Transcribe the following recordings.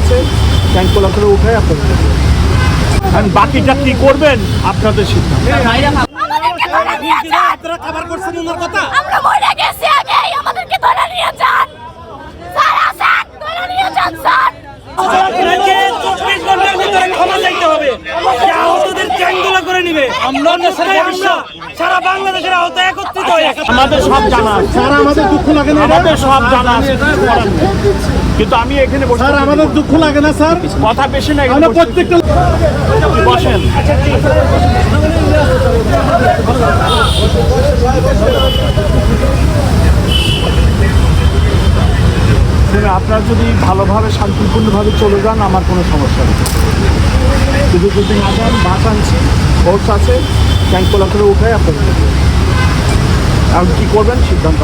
আছে ট্যাঙ্কগুলো করে উঠে আপনাদের কারণ বাকিটা কি করবেন? আপনাদের সিদ্ধান্ত। আপনারা খাবার করছেন ওনার কথা? আমরা মরে গেছি আগেই আমাদেরকে ধরে নিয়ে যান স্যার আসেন ধরে নিয়ে যান স্যার আপনাকে চব্বিশ ঘণ্টার ভিতরে ক্ষমা চাইতে হবে যে আহতদের চ্যাংদোলা করে নিবে। সারা বাংলাদেশের আহত একত্রিত হয়ে আমাদের সব জানা স্যার আমাদের দুঃখ লাগে না আমাদের সব জানা। কিন্তু আমি এখানে বসে স্যার আমাদের দুঃখ লাগে না স্যার? কথা বেশি না আমরা প্রত্যেকটা বসেন। আপনারা যদি ভালোভাবে শান্তিপূর্ণভাবে চলে যান আমার কোনো সমস্যা নেই। যদি যদি না যান ফোর্স আছে ট্যাঙ্কগুলো করে উঠে আপনাদের। আর কি করবেন সিদ্ধান্ত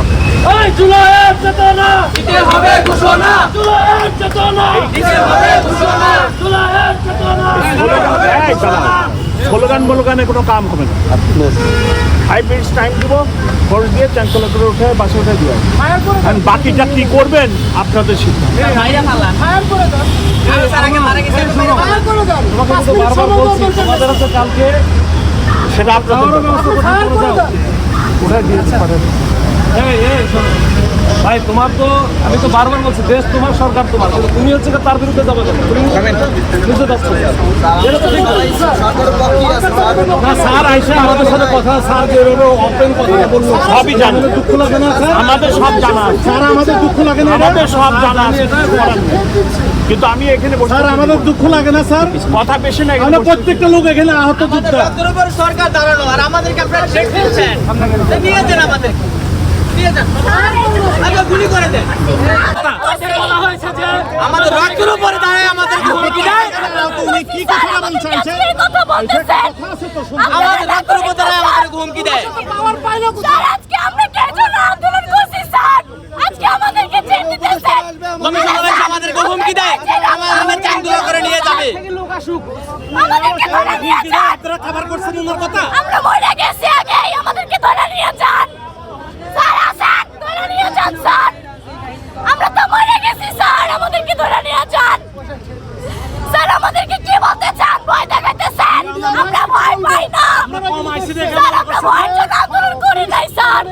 স্লোগান স্লোগানে কোনো কাম হবে না। ফাইভ মিনিটস টাইম দিব ফোর্স দিয়ে ট্যাঙ্কগুলো করে উঠে বাসে উঠে দিয়ে আর বাকিটা কি করবেন আপনাদের সিদ্ধান্ত ভাইরা পাল্লা স্যার আগে মারা গেছে বারবার বলছি তোমাদের হচ্ছে কালকে সেটা দিয়েছি শোনো। ভাই তোমার তো আমি তো বারবার বলছি দেশ তোমার সরকার তোমার। কিন্তু তুমি হচ্ছে তার বিরুদ্ধে যাবে তুমি যাচ্ছ এটা না। স্যার আইসা আমাদের সাথে কথা স্যার যেভাবে ওপেন কথা বলল। সবই জানি। দুঃখ লাগে না স্যার? আমাদের সব জানা স্যার আমাদের দুঃখ লাগে না আমাদের সব জানা আছে। কিন্তু আমি এখানে বসে স্যার আমাদের দুঃখ লাগে না স্যার? কথা বেশি না এখানে আমরা প্রত্যেকটা লোক এখানে আহত যোদ্ধা। সরকার দাঁড়ানো আর আমাদেরকে আপনারা থ্রেট দিচ্ছেন নিয়ে যান আমাদেরকে। নিয়ে যান। আগে গুলি করে দেন। আমাদের রক্তের উপরে দাঁড়ায় আমাদের হুমকি দেয় উনি কি কথা বলছেন আমাদের রক্তের উপর দাঁড়ায় আমাদের হুমকি দেয়। স্যার আজকে আমরা কে জন্য আন্দোলন করছি স্যার আজকে আমাদেরকে জেল দিতেছেন কমিশনার এসে আমাদেরকে হুমকি দেয় আমাদের চ্যাংদোলা করে নিয়ে যাবে আমাদেরকে ধরে নিয়ে আপনারা খাবার করছেন ওনার কথা? আমরা মরে গেছি আগেই আমাদেরকে ধরে নিয়ে যান। স্যার আসেন ধরে নিয়ে যান স্যার। আমরা তো মরে গেছি স্যার আমাদেরকে ধরে নিয়ে যান। স্যার আমাদেরকে কি বলতে চান? ভয় দেখাইতেছেন? আমরা ভয় পাই না। স্যার আমরা ভয়ের জন্য আন্দোলন করি নাই স্যার।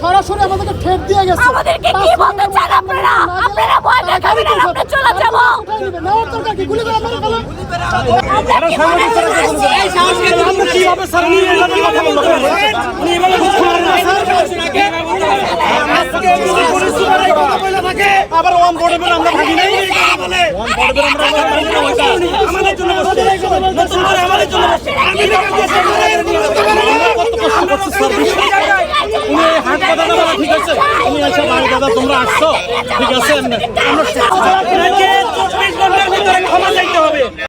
সরাসরি আমাদেরকে ঠেট দিয়ে গেছে। আমাদেরকে কি বলতে চান আপনারা? আপনারা ভয় দেখাবেন আমরা চলে যাব। নেওয়ার দরকার কি? গুলি করে মেরে ফেলো আবার আমরা দাদা তোমরা আসছো ঠিক আছে। আমরা ক্ষমা হবে